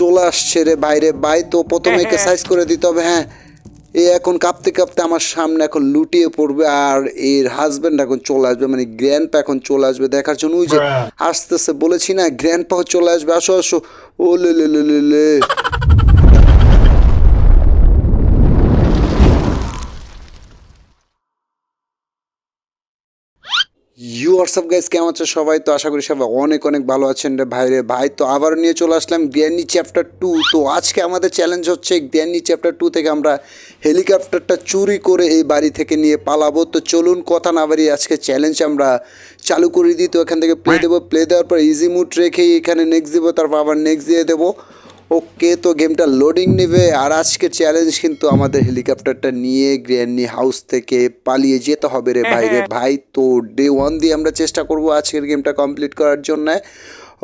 চলে আসছে রে বাইরে। বাই তো প্রথমে একে সাইজ করে দিতে হবে হ্যাঁ। এ এখন কাঁপতে কাঁপতে আমার সামনে এখন লুটিয়ে পড়বে আর এর হাজবেন্ড এখন চলে আসবে মানে গ্র্যান্ড পা এখন চলে আসবে। দেখার জন্য ওই যে আসতেছে বলেছি না গ্র্যান্ড পাও চলে আসবে। আসো আসো। ও লে লে লে লে। হোয়াটসঅ্যাপ গাইস কেমন আছে সবাই? তো আশা করি সবাই অনেক অনেক ভালো আছেন রে ভাই রে ভাই। তো আবার নিয়ে চলে আসলাম গ্র্যান্ডি চ্যাপ্টার টু তো আজকে আমাদের চ্যালেঞ্জ হচ্ছে গ্র্যান্ডি চ্যাপ্টার টু থেকে আমরা হেলিকপ্টারটা চুরি করে এই বাড়ি থেকে নিয়ে পালাবো। তো চলুন, কথা না বাড়িয়ে আজকে চ্যালেঞ্জ আমরা চালু করে দিই। তো এখান থেকে প্লে দেবো। প্লে দেওয়ার পর ইজি মুড রেখেই এখানে নেক্সট দেবো, তারপর আবার নেক্সট দিয়ে দেবো। ওকে তো গেমটা লোডিং নেবে। আর আজকে চ্যালেঞ্জ কিন্তু আমাদের হেলিকপ্টারটা নিয়ে গ্র্যান্ডি হাউস থেকে পালিয়ে যেতে হবে রে ভাই রে ভাই। তো ডে ওয়ান দিয়ে আমরা চেষ্টা করব আজকের গেমটা কমপ্লিট করার জন্য।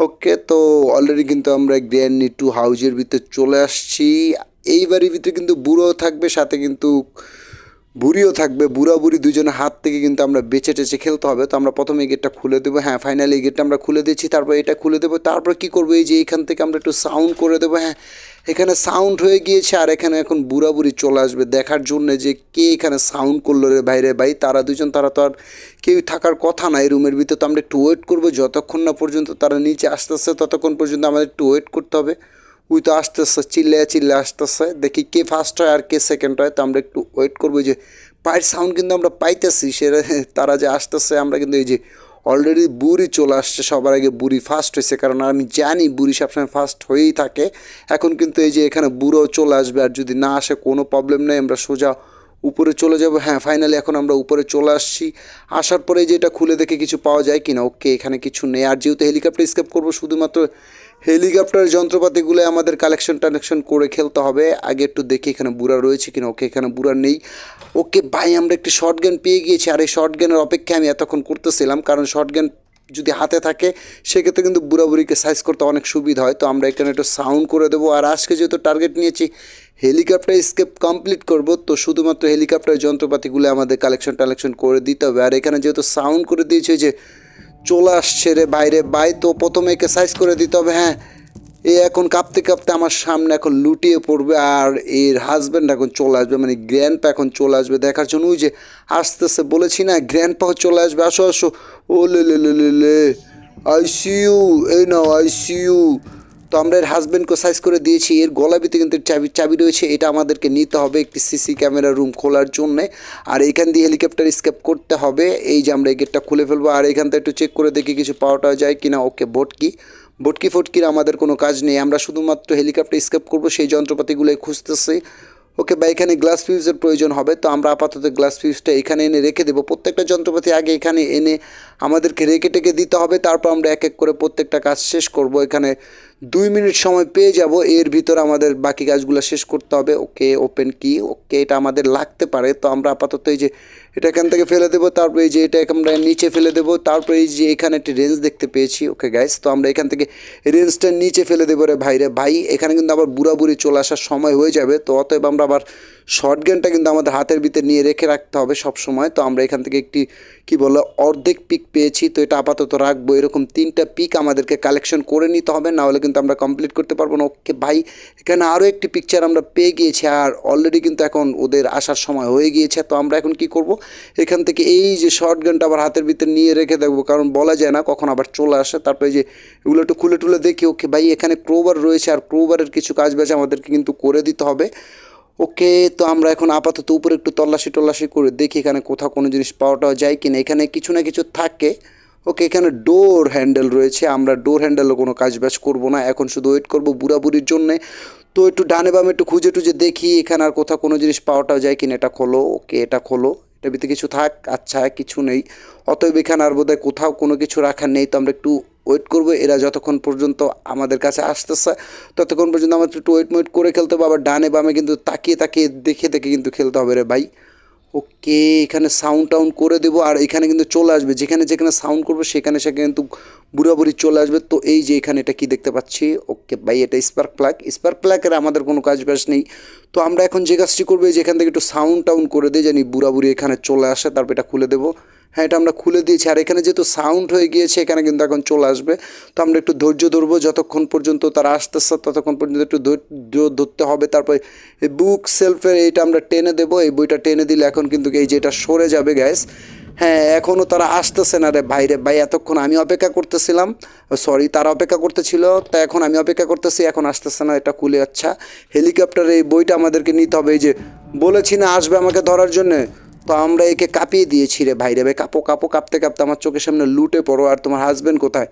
ওকে তো অলরেডি কিন্তু আমরা গ্র্যান্ডি টু হাউজের ভিতরে চলে আসছি। এইবারের ভিতরে কিন্তু বুড়ো থাকবে সাথে কিন্তু বুড়িও থাকবে, বুড়া বুড়ি দুজনের হাত থেকে কিন্তু আমরা বেঁচে টেচে খেলতে হবে। তো আমরা প্রথমে এই গেটটা খুলে দেবো। হ্যাঁ ফাইনালি এই গেটটা আমরা খুলে দিচ্ছি তারপর এটা খুলে দেবো। তারপর কি করব? এই যে এখান থেকে আমরা একটু সাউন্ড করে দেবো। হ্যাঁ এখানে সাউন্ড হয়ে গিয়েছে আর এখানে এখন বুড়া বুড়ি চলে আসবে। দেখার জন্য যে কে এখানে সাউন্ড করল রে বাইরে ভাই, তারা দুজন, তারা তো আর কেউ থাকার কথা না এই রুমের ভিতরে। তো আমরা একটু ওয়েট করব। যতক্ষণ না পর্যন্ত তারা নিচে আসতেছে, ততক্ষণ পর্যন্ত আমাদের একটু ওয়েট করতে হবে। ওই তো আসতেছে চিল্লে চিল্লে আসতেছে। দেখি কে ফার্স্ট হয় আর কে সেকেন্ড হয়, তো আমরা একটু ওয়েট করব যে পায়ের সাউন্ড কিন্তু আমরা পাইতেছি, সে তারা যে আসতেছে, আমরা কিন্তু এই যে অলরেডি বুড়ি চলে আসছে, সবার আগে বুড়ি ফার্স্ট হয়েছে কারণ আমি জানি বুড়ি সবসময় ফার্স্ট হয়েই থাকে। এখন কিন্তু এই যে এখানে বুড়ো চলে আসবে আর যদি না আসে কোনো প্রবলেম নেই, আমরা সোজা উপরে চলে যাব হ্যাঁ ফাইনালি এখন আমরা উপরে চলে আসছি। আসার পরে যে এটা খুলে দেখে কিছু পাওয়া যায় কিনা ওকে এখানে কিছু নেই। আর যেহেতু হেলিকপ্টার স্কেপ করব, শুধুমাত্র হেলিকপ্টার যন্ত্রপাতিগুলো আমাদের কালেকশন টালেকশন করে খেলতে হবে। আগে একটু দেখি এখানে বুড়া রয়েছে কিনা ওকে এখানে বুড়া নেই। ওকে ভাই, আমরা একটি শর্ট গান পেয়ে গিয়েছি। আর এই শর্ট গানের অপেক্ষা আমি এতক্ষণ করতেছিলাম, কারণ শর্ট গান যদি হাতে থাকে, সেক্ষেত্রে কিন্তু বুড়াবুড়িকে সাইজ করতে অনেক সুবিধা হয়। তো আমরা এখানে একটু সাউন্ড করে দেবো। আর আজকে যেহেতু টার্গেট নিয়েছি হেলিকপ্টার স্কেপ কমপ্লিট করব। তো শুধুমাত্র হেলিকপ্টার যন্ত্রপাতিগুলো আমাদের কালেকশন টালেকশন করে দিতে হবে। আর এখানে যেহেতু সাউন্ড করে দিয়েছে যে, চলে আসছে রে বাইরে, বাই তো প্রথমে একে সাইজ করে দিতে হবে। হ্যাঁ এ এখন কাঁপতে কাঁপতে আমার সামনে এখন লুটিয়ে পড়বে আর এর হাজব্যান্ড এখন চলে আসবে মানে গ্র্যান্ড পা এখন চলে আসবে। দেখার জন্য ওই যে আস্তে আস্তে বলেছি না গ্র্যান্ড পাও চলে আসবে। আসো আসো। ও লে লে লে লে আইসিউ এই নাও আইসিউ আমরা এর হাজব্যান্ডকে সাইজ করে দিয়েছি, এর গলা গলাবিতে কিন্তু চাবি চাবি রয়েছে, এটা আমাদেরকে নিতে হবে একটি সিসি ক্যামেরা রুম খোলার জন্যে। আর এখান দিয়ে হেলিকপ্টার স্কেপ করতে হবে, এই যে আমরা এই গেটটা খুলে ফেলব, আর এখান থেকে একটু চেক করে দেখি কিছু পাওয়াটা যায় কিনা, ওকে, ভোটকি। বোটকি ফটকির আমাদের কোনো কাজ নেই, আমরা শুধুমাত্র হেলিকপ্টার স্কেপ করব, সেই যন্ত্রপাতিগুলোই খুঁজতেছি। ওকে বা এখানে গ্লাস ফিউজের প্রয়োজন হবে, তো আমরা আপাতত গ্লাস ফিউজটা এখানে এনে রেখে দেবো। প্রত্যেকটা যন্ত্রপাতি আগে এখানে এনে আমাদেরকে রেখে টেকে দিতে হবে, তারপর আমরা এক এক করে প্রত্যেকটা কাজ শেষ করব। এখানে দুই মিনিট সময় পেয়ে যাব, এর ভিতর আমাদের বাকি কাজগুলো শেষ করতে হবে। ওকে ওপেন কি ওকে এটা আমাদের লাগতে পারে। তো আমরা আপাতত এই যে এটা এখান থেকে ফেলে দেবো, তারপর এই যে এটা আমরা নিচে ফেলে দেবো, তারপর এই যে এখানে একটি রেঞ্জ দেখতে পেয়েছি। ওকে গাইস তো আমরা এখান থেকে রেঞ্জটা নিচে ফেলে দেবো রে ভাই রে ভাই, এখানে কিন্তু আবার বুড়াবুড়ি চলে আসার সময় হয়ে যাবে, তো অতএব আমরা আবার শর্ট গেনটা কিন্তু আমাদের হাতের ভিতরে নিয়ে রেখে রাখতে হবে সব সময় তো আমরা এখান থেকে একটি, কি বলো, অর্ধেক পিক পেয়েছি। তো এটা আপাতত রাখব। এরকম তিনটা পিক আমাদেরকে কালেকশন করে নিতে হবে। না হলে কিন্তু আমরা কমপ্লিট করতে পারব না। ওকে, ভাই, এখানে আরও একটি পিকচার আমরা পেয়ে গিয়েছি। আর অলরেডি কিন্তু এখন ওদের আসার সময় হয়ে গিয়েছে। তো আমরা এখন কি করব? এখান থেকে এই যে শর্ট গানটা আবার হাতের ভিতরে নিয়ে রেখে দেখব। কারণ বলা যায় না কখন আবার চলে আসে। তারপরে যে এগুলো একটু খুলে টুলে দেখি। ওকে, ভাই, এখানে ক্রোবার রয়েছে। আর ক্রোবারের কিছু কাজ বাজ আমাদেরকে কিন্তু করে দিতে হবে। ওকে, তো আমরা এখন আপাতত উপরে একটু তল্লাশি টল্লাশি করে দেখি এখানে কোথাও কোনো জিনিস পাওয়াটাও যায় কিনা। এখানে কিছু না কিছু থাকে। ওকে, এখানে ডোর হ্যান্ডেল রয়েছে। আমরা ডোর হ্যান্ডেলও কোনো কাজ বাজ করব না। এখন শুধু ওয়েট করব বুড়াবুড়ির জন্যে। তো একটু ডানে বামে একটু খুঁজে টুজে দেখি এখানে আর কোথাও কোনো জিনিস পাওয়াটাও যায় কিনা। এটা খোলো। ওকে, এটা খোলো। এটা ভিতরে কিছু থাক। আচ্ছা কিছু নেই। অতএব এখানে আর বোধহয় কোথাও কোনো কিছু রাখার নেই। তো আমরা একটু ওয়েট করব, এরা যতক্ষণ পর্যন্ত আমাদের কাছে আসতেছে, ততক্ষণ পর্যন্ত আমাদের একটু ওয়েট ওয়েট করে খেলতে হবে আবার ডানে বামে কিন্তু তাকিয়ে তাকিয়ে দেখে দেখে কিন্তু খেলতে হবে রে ভাই। ওকে, এখানে সাউন্ড টাউন করে দেবো, আর এখানে কিন্তু চলে আসবে। যেখানে যেখানে সাউন্ড করবে, সেখানে সেখানে কিন্তু বুড়াবুড়ি চলে আসবে। তো এই যে এখানে এটা কি দেখতে পাচ্ছি? ওকে ভাই, এটা স্পার্ক প্লাক স্পার্ক প্লাগের আমাদের কোনো কাজ বাজ নেই। তো আমরা এখন যে কাজটি করব, এই যে থেকে একটু সাউন্ড টাউন করে দিই, জানি বুড়াবুড়ি এখানে চলে আসে, তারপর এটা খুলে দেবো। হ্যাঁ এটা আমরা খুলে দিয়েছি। আর এখানে যেহেতু সাউন্ড হয়ে গিয়েছে, এখানে কিন্তু এখন চলে আসবে। তো আমরা একটু ধৈর্য ধরবো, যতক্ষণ পর্যন্ত তারা আসতেছে, ততক্ষণ পর্যন্ত একটু ধৈর্য ধরতে হবে। তারপরে বুক সেলফের এইটা আমরা টেনে দেবো। এই বইটা টেনে দিলে এখন কিন্তু এই যেটা সরে যাবে গ্যাস হ্যাঁ এখনও তারা আসতেছে না রে বাইরে ভাই, এতক্ষণ আমি অপেক্ষা করতেছিলাম। সরি তারা অপেক্ষা করতেছিল, তা এখন আমি অপেক্ষা করতেছি, এখন আসতেছে না, এটা খুলে আচ্ছা। হেলিকপ্টারে এই বইটা আমাদেরকে নিতে হবে। এই যে বলেছি না, আসবে আমাকে ধরার জন্যে। তো আমরা একে কাঁপিয়ে দিয়েছি রে ভাই রে ভাই। কাপো কাপো, কাঁপতে কাঁপতে আমার চোখের সামনে লুটে পড়ো। আর তোমার হাজব্যান্ড কোথায়?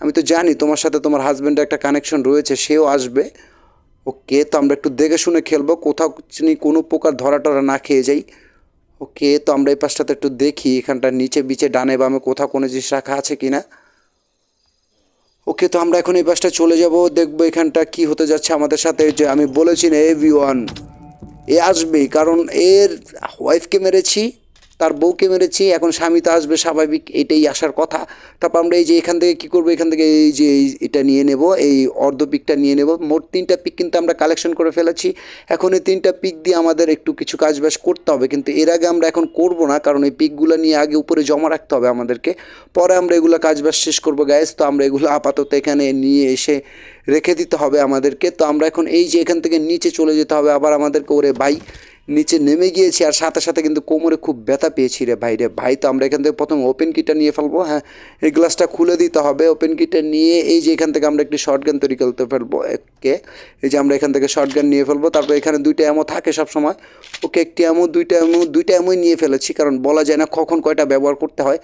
আমি তো জানি তোমার সাথে তোমার হাজব্যান্ডের একটা কানেকশন রয়েছে, সেও আসবে। ওকে, তো আমরা একটু দেখে শুনে খেলব। কোথাও কোনো প্রকার ধরা টরা না খেয়ে যাই। ওকে, তো আমরা এই পাশটাতে একটু দেখি, এখানটা নিচে, বিচে, ডানে, বামে কোথাও কোনো জিনিস রাখা আছে কি না ওকে, তো আমরা এখন এই পাশটা চলে যাব। দেখব এখানটা কি হতে যাচ্ছে আমাদের সাথে। যে আমি বলেছি না এভি এ আসবেই কারণ এর ওয়াইফকে মেরেছি তার বউকে মেরেছি, এখন স্বামী তো আসবে স্বাভাবিক এটাই আসার কথা। তারপর আমরা এই যে এখান থেকে কী করব? এখান থেকে এই যে এটা নিয়ে নেব, এই অর্ধ পিকটা নিয়ে নেব। মোট তিনটা পিক কিন্তু আমরা কালেকশন করে ফেলেছি। এখন এই তিনটা পিক দিয়ে আমাদের একটু কিছু কাজ বাজ করতে হবে। কিন্তু এর আগে আমরা এখন করব না, কারণ এই পিকগুলো নিয়ে আগে উপরে জমা রাখতে হবে আমাদেরকে। পরে আমরা এগুলো কাজ বাজ শেষ করব গ্যাস তো আমরা এগুলো আপাতত এখানে নিয়ে এসে রেখে দিতে হবে আমাদেরকে। তো আমরা এখন এই যে এখান থেকে নিচে চলে যেতে হবে, আবার আমাদেরকে ওরে ভাই নিচে নেমে গিয়েছি আর সাথে সাথে কিন্তু কোমরে খুব ব্যথা পেয়েছি রে ভাই রে। ভাই তো আমরা এখান থেকে প্রথম ওপেন কিটটা নিয়ে ফেলব হ্যাঁ। এই গ্লাসটা খুলে দিতে হবে ওপেন কিটটা নিয়ে এই যে এখান থেকে আমরা একটি শর্ট গান তৈরি করতে ফেলব একে। এই যে আমরা এখান থেকে শর্ট গান নিয়ে ফেলব, তারপর এখানে দুইটা এমও থাকে সব সময় ওকে একটি এমও দুইটা এমও দুইটা অ্যামোই নিয়ে ফেলেছি, কারণ বলা যায় না কখন কয়টা ব্যবহার করতে হয়।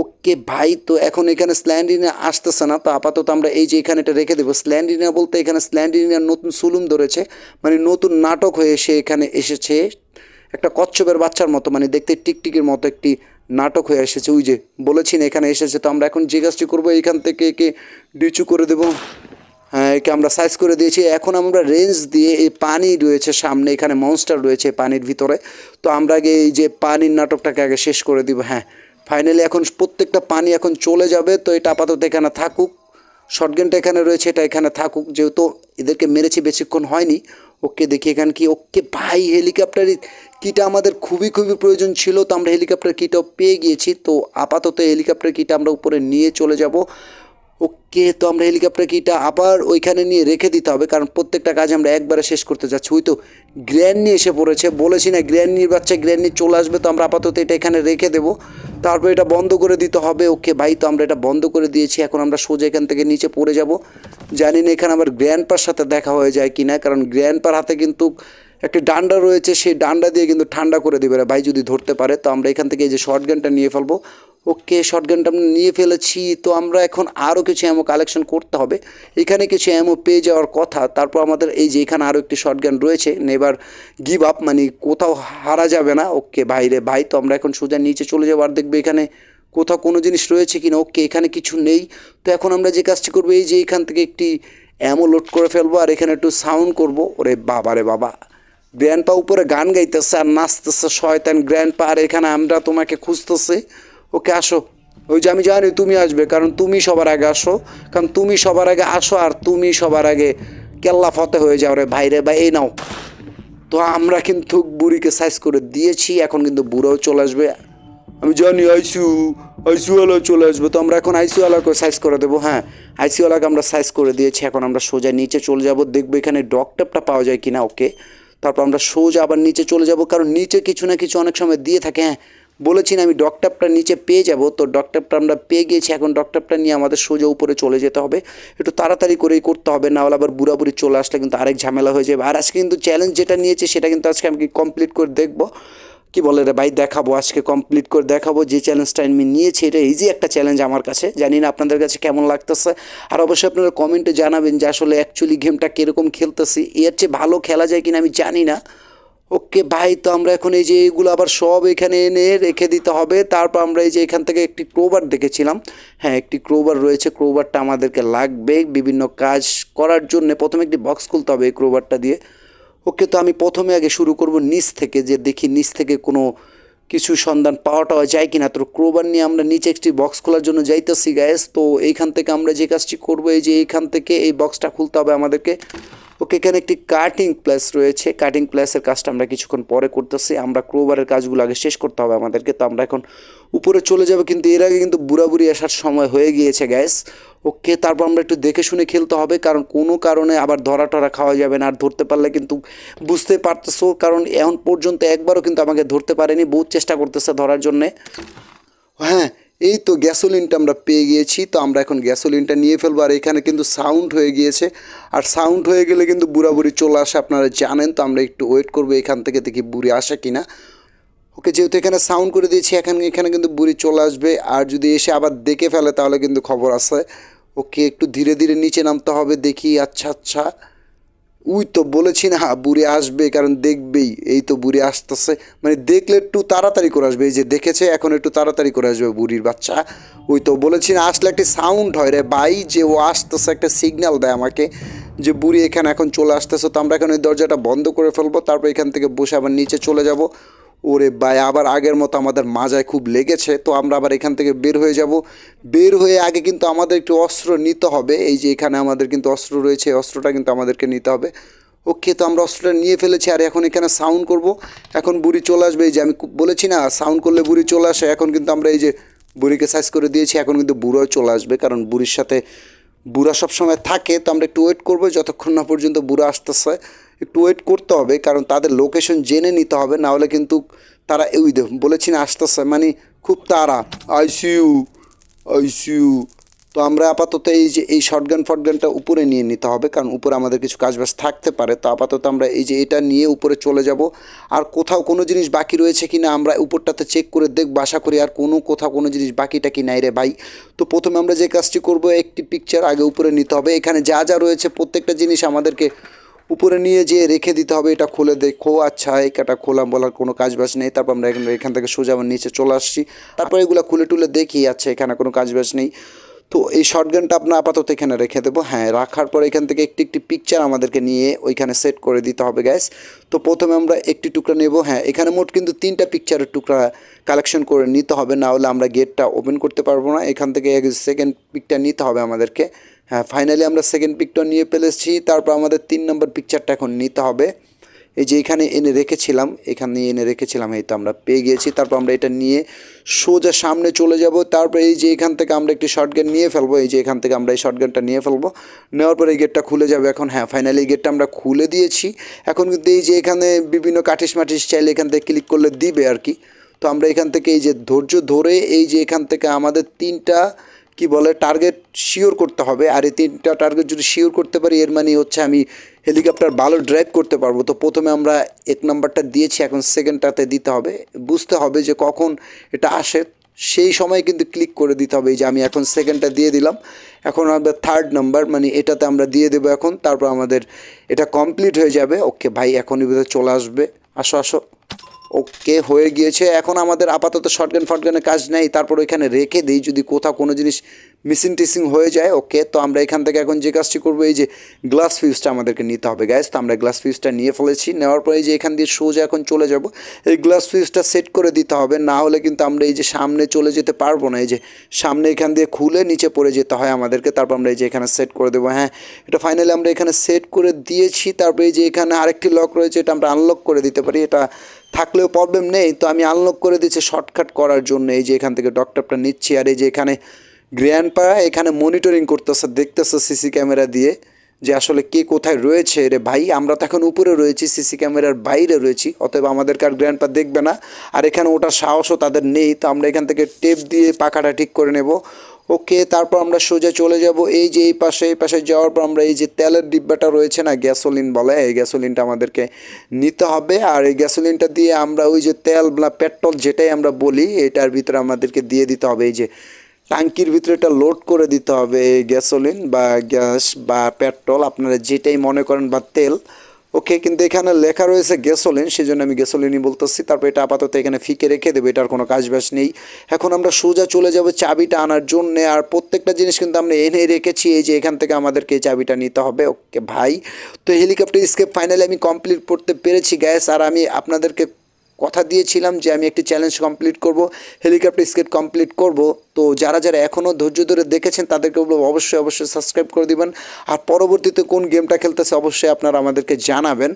ওকে, ভাই, তো এখন এখানে স্ল্যান্ডিনা আসতেছে না, তো আপাতত আমরা এই যে এখানে এটা রেখে দেবো। স্ল্যান্ডিনা বলতে এখানে স্ল্যান্ডিনার নতুন সুলুম ধরেছে মানে নতুন নাটক হয়ে সে এখানে এসেছে। একটা কচ্ছপের বাচ্চার মতো মানে দেখতে টিকটিকির মতো একটি নাটক হয়ে এসেছে। ওই যে বলেছি না, এখানে এসেছে, তো আমরা এখন যে করব, এখান থেকে একে ডিচু করে দেবো। হ্যাঁ একে আমরা সাইজ করে দিয়েছি। এখন আমরা রেঞ্জ দিয়ে এই পানি রয়েছে সামনে, এখানে মনস্টার রয়েছে পানির ভিতরে। তো আমরা আগে এই যে পানির নাটকটাকে আগে শেষ করে দিব। হ্যাঁ ফাইনালি এখন প্রত্যেকটা পানি এখন চলে যাবে, তো এটা আপাতত এখানে থাকুক। শর্টগেনটা এখানে রয়েছে, এটা এখানে থাকুক। যেহেতু এদেরকে মেরেছি, বেশিক্ষণ হয়নি। ওকে দেখি এখানে কি, ওকে ভাই, হেলিকপ্টার কিটা আমাদের খুবই খুবই প্রয়োজন ছিল, তো আমরা হেলিকপ্টার কিটাও পেয়ে গিয়েছি। তো আপাতত হেলিকপ্টার কিটা আমরা উপরে নিয়ে চলে যাব। ওকে, তো আমরা হেলিকপ্টার কিটা আবার ওইখানে নিয়ে রেখে দিতে হবে, কারণ প্রত্যেকটা কাজ আমরা একবারে শেষ করতে যাচ্ছি। ওই তো গ্র্যান্ড নিয়ে এসে পড়েছে, বলেছি না গ্র্যান্ড নিয়ে বাচ্চা গ্র্যান্ড নিয়ে চলে আসবে, তো আমরা আপাতত এটা এখানে রেখে দেবো। তারপর এটা বন্ধ করে দিতে হবে। ওকে, ভাই, তো আমরা এটা বন্ধ করে দিয়েছি। এখন আমরা সোজা এখান থেকে নিচে পড়ে যাব। জানি না এখানে আমার গ্র্যান্ডপার সাথে দেখা হয়ে যায় কি না কারণ গ্র্যান্ডপার হাতে কিন্তু একটি ডান্ডা রয়েছে, সেই ডান্ডা দিয়ে কিন্তু ঠান্ডা করে দেবে। ভাই যদি ধরতে পারে, তো আমরা এখান থেকে এই যে শর্ট গানটা নিয়ে ফেলব। ওকে শর্ট গানটা আমরা নিয়ে ফেলেছি, তো আমরা এখন আরও কিছু অ্যামো কালেকশন করতে হবে। এখানে কিছু অ্যামো পেয়ে যাওয়ার কথা, তারপর আমাদের এই যে এখানে আরও একটি শর্ট গান রয়েছে, নেবার গিভ আপ মানে কোথাও হারা যাবে না। ওকে ভাইরে ভাই, তো আমরা এখন সোজা নিচে চলে যাব, আর দেখবে এখানে কোথাও কোনো জিনিস রয়েছে কি না ওকে, এখানে কিছু নেই। তো এখন আমরা যে কাজটি করব, এই যে এখান থেকে একটি অ্যামো লোড করে ফেলব, আর এখানে একটু সাউন্ড করব। ওরে বাবা রে বাবা। গ্র্যান্ডপা উপরে গান গাইতেছে আর নাচতেছে, শয়তান গ্র্যান্ডপা আর এখানে আমরা তোমাকে খুঁজতেছি। ওকে, আসো। ওই যে আমি জানি তুমি আসবে, কারণ তুমি সবার আগে আসো। কারণ তুমি সবার আগে আসো আর তুমি সবার আগে কেল্লা ফতে হয়ে যাও রে ভাইরে ভাই, এই নাও। তো আমরা কিন্তু বুড়িকে সাইজ করে দিয়েছি, এখন কিন্তু বুড়োও চলে আসবে। আমি জানি আইসিউ আইসিউওয়ালা চলে আসবে, তো আমরা এখন আইসিউওয়ালাকে সাইজ করে দেবো হ্যাঁ। আইসিউওয়ালাকে আমরা সাইজ করে দিয়েছি, এখন আমরা সোজা নিচে চলে যাব, দেখব এখানে ডকটেপটা পাওয়া যায় কিনা, ওকে। তারপর আমরা সোজা আবার নিচে চলে যাব, কারণ নিচে কিছু না কিছু অনেক সময় দিয়ে থাকে হ্যাঁ। বলেছি না আমি ডকটাপটা নিচে পেয়ে যাব, তো ডকটাপটা আমরা পেয়ে গিয়েছি, এখন ডকটাপটা নিয়ে আমাদের সোজা উপরে চলে যেতে হবে। একটু তাড়াতাড়ি করেই করতে হবে, না হলে আবার বুড়াবুড়ি চলে আসলে কিন্তু আরেক ঝামেলা হয়ে যাবে। আর আজকে কিন্তু চ্যালেঞ্জ যেটা নিয়েছে, সেটা কিন্তু আজকে আমি কমপ্লিট করে দেখব। কি বলে রে ভাই, দেখাবো, আজকে কমপ্লিট করে দেখাবো। যে চ্যালেঞ্জটা আমি নিয়েছি, এটা ইজি একটা চ্যালেঞ্জ আমার কাছে। জানি না আপনাদের কাছে কেমন লাগতেছে। আর অবশ্যই আপনারা কমেন্টে জানাবেন যে আসলে অ্যাকচুয়ালি গেমটা কীরকম খেলতেছি। এর চেয়ে ভালো খেলা যায় কিনা আমি জানি না। ওকে ভাই, তো আমরা এখন এই যে এইগুলো আবার সব এখানে এনে রেখে দিতে হবে। তারপর আমরা এই যে এখান থেকে একটি ক্রোবার দেখেছিলাম। হ্যাঁ একটি ক্রোবার রয়েছে। ক্রোবারটা আমাদেরকে লাগবে বিভিন্ন কাজ করার জন্য। প্রথমে একটি বক্স খুলতে হবে এই ক্রোবারটা দিয়ে। ওকে তো আমি প্রথমে আগে শুরু করব নিচ থেকে, যে দেখি নিচ থেকে কোনো কিছু সন্ধান পাওয়া টাওয়া যায় কিনা। তো ক্রোবার নিয়ে আমরা নিচে একটি বক্স খোলার জন্য যাইতেছি গ্যাস তো এইখান থেকে আমরা যে কাজটি করব, এই যে এইখান থেকে এই বক্সটা খুলতে হবে আমাদেরকে। ওকে, এখানে একটি কাটিং প্লেস রয়েছে। কাটিং প্লেসের কাজটা আমরা কিছুক্ষণ পরে করতেছি। আমরা ক্রোবারের কাজগুলো আগে শেষ করতে হবে আমাদেরকে। তো আমরা এখন উপরে চলে যাবে, কিন্তু এর আগে কিন্তু বুড়াবুড়ি আসার সময় হয়ে গিয়েছে গ্যাস ওকে, তারপর আমরা একটু দেখে শুনে খেলতে হবে, কারণ কোনো কারণে আবার ধরা টরা খাওয়া যাবে না, আর ধরতে পারলে কিন্তু বুঝতে পারতেছো, কারণ এখন পর্যন্ত একবারও কিন্তু আমাকে ধরতে পারেনি, বহুত চেষ্টা করতেছে ধরার জন্যে। হ্যাঁ এই তো গ্যাসোলিনটা আমরা পেয়ে গিয়েছি, তো আমরা এখন গ্যাসোলিনটা নিয়ে ফেলব, আর এখানে কিন্তু সাউন্ড হয়ে গিয়েছে, আর সাউন্ড হয়ে গেলে কিন্তু বুড়াবুড়ি চলে আসে, আপনারা জানেন, তো আমরা একটু ওয়েট করব এখান থেকে দেখি বুড়ি আসে কিনা। ওকে, যেহেতু এখানে সাউন্ড করে দিয়েছি, এখানে এখানে কিন্তু বুড়ি চলে আসবে, আর যদি এসে আবার দেখে ফেলে, তাহলে কিন্তু খবর আছে। ওকে একটু ধীরে ধীরে নিচে নামতে হবে, দেখি আচ্ছা আচ্ছা। উই তো বলেছি না, বুড়ি আসবে, কারণ দেখবেই, এই তো বুড়ি আসতেছে। মানে দেখলে একটু তাড়াতাড়ি করে আসবে, এই যে দেখেছে, এখন একটু তাড়াতাড়ি করে আসবে বুড়ির বাচ্চা। ওই তো বলেছি না, আসলে একটি সাউন্ড হয় রে বাই যে ও আসতেছে, একটা সিগন্যাল দেয় আমাকে, যে বুড়ি এখানে এখন চলে আসতেছে। তো আমরা এখন ওই দরজাটা বন্ধ করে ফেলব, তারপর এখান থেকে বসে আবার নিচে চলে যাব। ওরে ভাই, আবার আগের মতো আমাদের মাজায় খুব লেগেছে, তো আমরা আবার এখান থেকে বের হয়ে যাব। বের হয়ে আগে কিন্তু আমাদের একটু অস্ত্র নিতে হবে, এই যে এখানে আমাদের কিন্তু অস্ত্র রয়েছে অস্ত্রটা কিন্তু আমাদেরকে নিতে হবে। ওকে, তো আমরা অস্ত্রটা নিয়ে ফেলেছি, আর এখন এখানে সাউন্ড করব। এখন বুড়ি চলে আসবে, এই যে আমি বলেছি না সাউন্ড করলে বুড়ি চলে আসে, এখন কিন্তু আমরা এই যে বুড়িকে সাইজ করে দিয়েছি, এখন কিন্তু বুড়োও চলে আসবে, কারণ বুড়ির সাথে বুড়া সবসময় থাকে, তো আমরা একটু ওয়েট করব, যতক্ষণ না পর্যন্ত বুড়া আসতেছে। একটু ওয়েট করতে হবে, কারণ তাদের লোকেশন জেনে নিতে হবে না হলে কিন্তু তারা ওই দেখ বলেছি না, আসতেছে মানে খুব তারা আইসিউ আইসিউ তো আমরা আপাতত এই যে, এই শর্টগান ফটগানটা উপরে নিয়ে নিতে হবে, কারণ উপরে আমাদের কিছু কাজবাজ থাকতে পারে। তো আপাতত আমরা এই যে, এটা নিয়ে উপরে চলে যাব। আর কোথাও কোনো জিনিস বাকি রয়েছে কি না আমরা উপরটাতে চেক করে দেখব, আশা করি আর কোনো, কোথাও কোনো জিনিস বাকিটা কি নাই রে ভাই। তো প্রথমে আমরা যে কাজটি করব, একটি পিকচার আগে উপরে নিতে হবে। এখানে যা যা রয়েছে, প্রত্যেকটা জিনিস আমাদেরকে উপরে নিয়ে যে রেখে দিতে হবে, এটা খুলে দেখো আচ্ছা এটা খোলা বলার কোনো কাজ বাজ নেই, তারপর আমরা এখানে এখান থেকে সোজা আমার নিচে চলে আসছি। তারপর এগুলো খুলে টুলে দেখি আচ্ছা এখানে কোনো কাজ বাজ নেই। তো এই শর্টগানটা আপনার আপাতত এখানে রেখে দেবো। হ্যাঁ রাখার পর এখান থেকে একটি একটি পিকচার আমাদেরকে নিয়ে ওইখানে সেট করে দিতে হবে গ্যাস তো প্রথমে আমরা একটি টুকরা নেব। হ্যাঁ এখানে মোট কিন্তু তিনটা পিকচারের টুকরা কালেকশন করে নিতে হবে। না হলে আমরা গেটটা ওপেন করতে পারব না। এখান থেকে সেকেন্ড পিকটা নিতে হবে আমাদেরকে। হ্যাঁ ফাইনালি আমরা সেকেন্ড পিকটা নিয়ে ফেলেছি। তারপর আমাদের তিন নম্বর পিকচারটা এখন নিতে হবে। এই যে এখানে এনে রেখেছিলাম, এখানে এনে রেখেছিলাম, এই তো আমরা পেয়ে গিয়েছি। তারপর আমরা এটা নিয়ে সোজা সামনে চলে যাব। তারপর এই যে এখান থেকে আমরা একটি শর্টগান নিয়ে ফেলব, এই যে এখান থেকে আমরা এই শর্টগানটা নিয়ে ফেলব। নেওয়ার পরে এই গেটটা খুলে যাবে এখন। হ্যাঁ ফাইনালি এই গেটটা আমরা খুলে দিয়েছি। এখন কিন্তু এই যে এখানে বিভিন্ন কাঠিস মাটিস চাইলে এখান থেকে ক্লিক করলে দিবে আর কি। তো আমরা এখান থেকে এই যে ধৈর্য ধরে এই যে এখান থেকে আমাদের তিনটা কি বলে টার্গেট শিওর করতে হবে। আর এই তিনটা টার্গেট যদি শিওর করতে পারি, এর মানে হচ্ছে আমি হেলিকপ্টার ভালো ড্রাইভ করতে পারব। তো প্রথমে আমরা এক নাম্বারটা দিয়েছি, এখন সেকেন্ডটাতে দিতে হবে। বুঝতে হবে যে কখন এটা আসে। সেই সময় কিন্তু ক্লিক করে দিতে হবে যে আমি এখন সেকেন্ডটা দিয়ে দিলাম। এখন আমাদের থার্ড নাম্বার মানে এটাতে আমরা দিয়ে দেবো এখন। তারপর আমাদের এটা কমপ্লিট হয়ে যাবে। ওকে ভাই, এখনই ভিতরে চলে আসবে। আসো আসো। ওকে হয়ে গিয়েছে। এখন আমাদের আপাতত শর্টগান ফটগানের কাজ নেই। তারপর ওইখানে রেখে দিই। যদি কোথাও কোনো জিনিস মিসিং টিসিং হয়ে যায় ওকে তো আমরা এখান থেকে এখন যে কাজটি করব, এই যে গ্লাস ফিউজটা আমাদেরকে নিতে হবে গ্যাস তো আমরা গ্লাস ফিউজটা নিয়ে ফেলেছি, নেওয়ার পরে এই যে এখান দিয়ে সোজা এখন চলে যাব, এই গ্লাস ফিউজটা সেট করে দিতে হবে, না হলে কিন্তু আমরা এই যে সামনে চলে যেতে পারব না, এই যে সামনে এখান দিয়ে খুলে নিচে পড়ে যেতে হয় আমাদেরকে, তারপর আমরা এই যে এখানে সেট করে দেবো হ্যাঁ এটা ফাইনালি আমরা এখানে সেট করে দিয়েছি, তারপরে এই যে এখানে আরেকটি লক রয়েছে, এটা আমরা আনলক করে দিতে পারি, এটা থাকলেও প্রবলেম নেই, তো আমি আনলক করে দিচ্ছি শর্টকাট করার জন্য, এই যে এখান থেকে ডক্টরটা নিচ্ছি, আর এই যে এখানে গ্র্যান্ডপা এখানে মনিটরিং করতেছে, দেখতেছে সিসি ক্যামেরা দিয়ে যে আসলে কে কোথায় রয়েছে। রে ভাই, আমরা তো এখন উপরে রয়েছি, সিসি ক্যামেরার বাইরে রয়েছি, অতএব আমাদেরকে আর গ্র্যান্ডপা দেখবে না। আর এখানে ওটার সাহসও তাদের নেই, তো আমরা এখান থেকে টেপ দিয়ে পাখাটা ঠিক করে নেব। ওকে, তারপর আমরা সোজা চলে যাব। এই যে এই পাশে এই পাশে যাওয়ার পর আমরা এই যে তেলের ডিব্বাটা রয়েছে না, গ্যাসোলিন বলে, এই গ্যাসোলিনটা আমাদেরকে নিতে হবে। আর এই গ্যাসোলিনটা দিয়ে আমরা ওই যে তেল বা পেট্রোল যেটাই আমরা বলি, এটার ভিতরে আমাদেরকে দিয়ে দিতে হবে। এই যে টাঙ্কির ভিতরে এটা লোড করে দিতে হবে এই গ্যাসোলিন বা গ্যাস বা পেট্রোল আপনারা যেটাই মনে করেন বা তেল। ওকে কিন্তু এখানে লেখা রয়েছে গ্যাসোলিন সেই জন্য আমি গ্যাসোলিনই বলতেছি। তারপর এটা আপাতত এখানে ফিকে রেখে দেবো, এটার কোনো কাজ বাজ নেই। এখন আমরা সোজা চলে যাব চাবিটা আনার জন্যে, আর প্রত্যেকটা জিনিস কিন্তু আমরা এনে রেখেছি, এই যে এখান থেকে আমাদেরকে চাবিটা নিতে হবে। ওকে ভাই, তো হেলিকপ্টার স্কেপ ফাইনালি আমি কমপ্লিট করতে পেরেছি গ্যাস আর আমি আপনাদেরকে কথা দিয়েছিলাম যে আমি একটি চ্যালেঞ্জ কমপ্লিট করব হেলিকপ্টার স্কেট কমপ্লিট করব। তো যারা যারা এখনও ধৈর্য ধরে দেখেছেন, তাদেরকে বলব অবশ্যই অবশ্যই সাবস্ক্রাইব করে দিবেন। আর পরবর্তীতে কোন গেমটা খেলতেছে অবশ্যই আপনারা আমাদেরকে জানাবেন।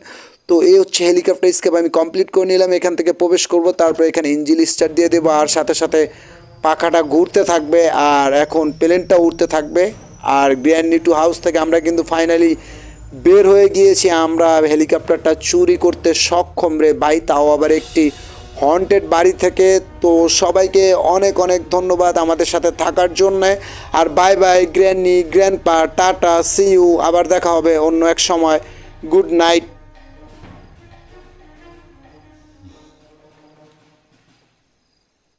তো এই হচ্ছে হেলিকপ্টার স্কেপ আমি কমপ্লিট করে নিলাম, এখান থেকে প্রবেশ করব, তারপর এখানে ইঞ্জিল স্টার্ট দিয়ে দেবো, আর সাথে সাথে পাখাটা ঘুরতে থাকবে, আর এখন প্লেনটা উঠতে থাকবে। আর গ্র্যান্ড টু হাউস থেকে আমরা কিন্তু ফাইনালি বের হয়ে গিয়েছি আমরা, হেলিকপ্টারটা চুরি করতে সক্ষম রে ভাই, তাও আবার একটি হন্টেড বাড়ি থেকে। তো সবাইকে অনেক অনেক ধন্যবাদ আমাদের সাথে থাকার জন্য। আর bye bye granny grandpa tata see you আবার দেখা হবে অন্য এক সময়। Good night